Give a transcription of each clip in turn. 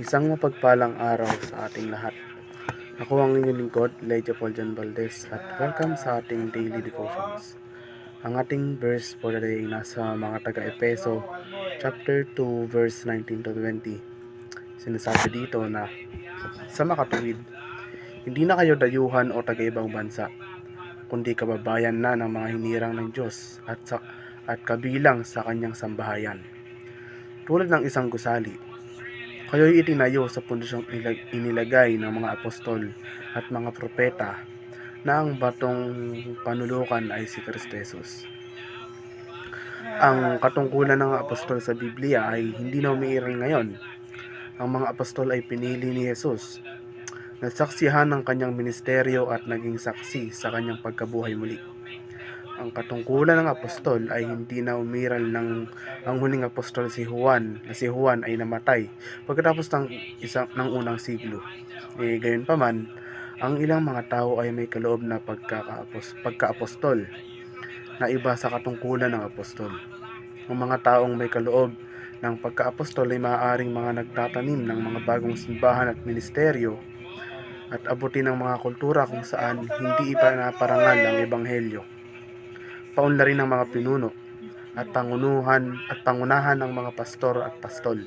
Isang mapagpalang araw sa ating lahat. Ako ang inyong lingkod, Elijah Paul John Valdez at welcome sa ating daily devotions. Ang ating verse for the day nasa mga taga-Epeso chapter 2 verse 19 to 20. Sinasabi dito na sa makatuwid, hindi na kayo dayuhan o taga-ibang bansa, kundi kababayan na ng mga hinirang ng Diyos at, sa, at kabilang sa kanyang sambahayan. Tulad ng isang gusali, kayo'y itinayo sa pundasyong ilag- inilagay ng mga apostol at mga propeta na ang batong panulukan ay si Kristo Jesus. Ang katungkulan ng apostol sa Biblia ay hindi na umiiral ngayon. Ang mga apostol ay pinili ni Jesus. Nasaksihan ng kanyang ministeryo at naging saksi sa kanyang pagkabuhay muli. Ang katungkulan ng apostol ay hindi na umiral ng ang huling apostol si Juan na si Juan ay namatay pagkatapos ng isang ng unang siglo. Eh, gayon pa man, ang ilang mga tao ay may kaloob na pagkakaapos, pagkaapostol na iba sa katungkulan ng apostol. Ang mga taong may kaloob ng pagkaapostol ay maaaring mga nagtatanim ng mga bagong simbahan at ministeryo at abutin ng mga kultura kung saan hindi ipanaparangal ang ebanghelyo. Paunlarin ng mga pinuno at pangunuhan at pangunahan ng mga pastor at pastol.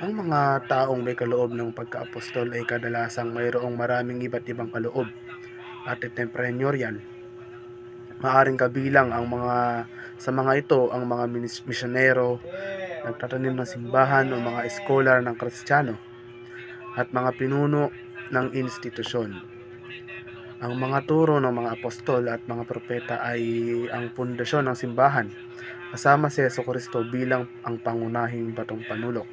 Ang mga taong may kaloob ng pagkaapostol ay kadalasang mayroong maraming iba't ibang kaloob at entrepreneurial. Maaring kabilang ang mga sa mga ito ang mga misyonero, nagtatanim ng simbahan o mga scholar ng Kristiyano at mga pinuno ng institusyon. Ang mga turo ng mga apostol at mga propeta ay ang pundasyon ng simbahan, kasama si Yeso Kristo bilang ang pangunahing batong panulok.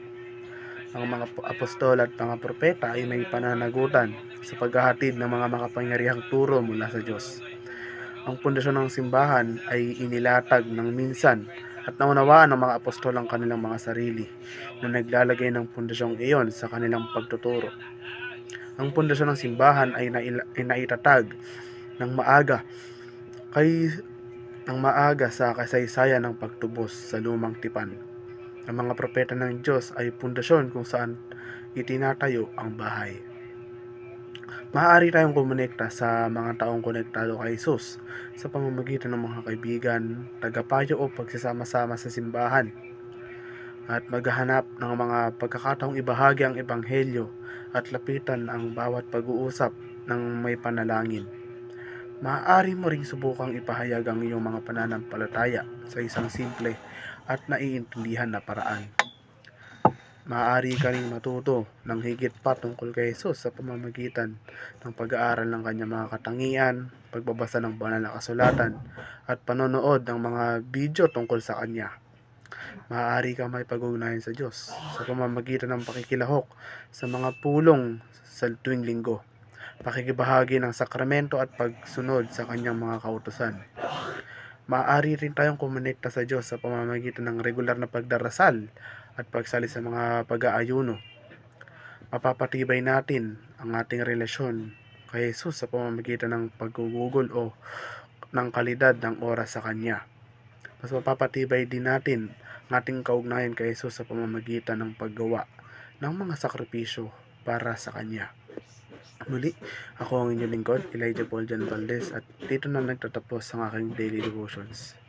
Ang mga po- apostol at mga propeta ay may pananagutan sa paghahatid ng mga makapangyarihang turo mula sa Diyos. Ang pundasyon ng simbahan ay inilatag ng minsan at naunawaan ng mga apostol ang kanilang mga sarili na naglalagay ng pundasyong iyon sa kanilang pagtuturo. Ang pundasyon ng simbahan ay, naila, ay naitatag ng maaga kay ng maaga sa kasaysayan ng pagtubos sa lumang tipan. Ang mga propeta ng Diyos ay pundasyon kung saan itinatayo ang bahay. Maaari tayong kumonekta sa mga taong konektado kay Jesus sa pamamagitan ng mga kaibigan, tagapayo o pagsasama-sama sa simbahan at maghahanap ng mga pagkakataong ibahagi ang ebanghelyo at lapitan ang bawat pag-uusap ng may panalangin. Maaari mo ring subukang ipahayag ang iyong mga pananampalataya sa isang simple at naiintindihan na paraan. Maaari ka ring matuto ng higit pa tungkol kay Jesus sa pamamagitan ng pag-aaral ng kanyang mga katangian, pagbabasa ng banal na kasulatan, at panonood ng mga video tungkol sa kanya. Maaari ka may pag-ugnayan sa Diyos sa pamamagitan ng pakikilahok sa mga pulong sa tuwing linggo, pakikibahagi ng sakramento at pagsunod sa kanyang mga kautusan. Maaari rin tayong kumonekta sa Diyos sa pamamagitan ng regular na pagdarasal at pagsali sa mga pag-aayuno. Mapapatibay natin ang ating relasyon kay Jesus sa pamamagitan ng paggugugol o ng kalidad ng oras sa Kanya. Mas mapapatibay din natin ang ating kaugnayan kay Jesus sa pamamagitan ng paggawa ng mga sakripisyo para sa Kanya. Muli, ako ang inyong lingkod, Elijah Paul John Valdez at dito na nagtatapos ang aking daily devotions.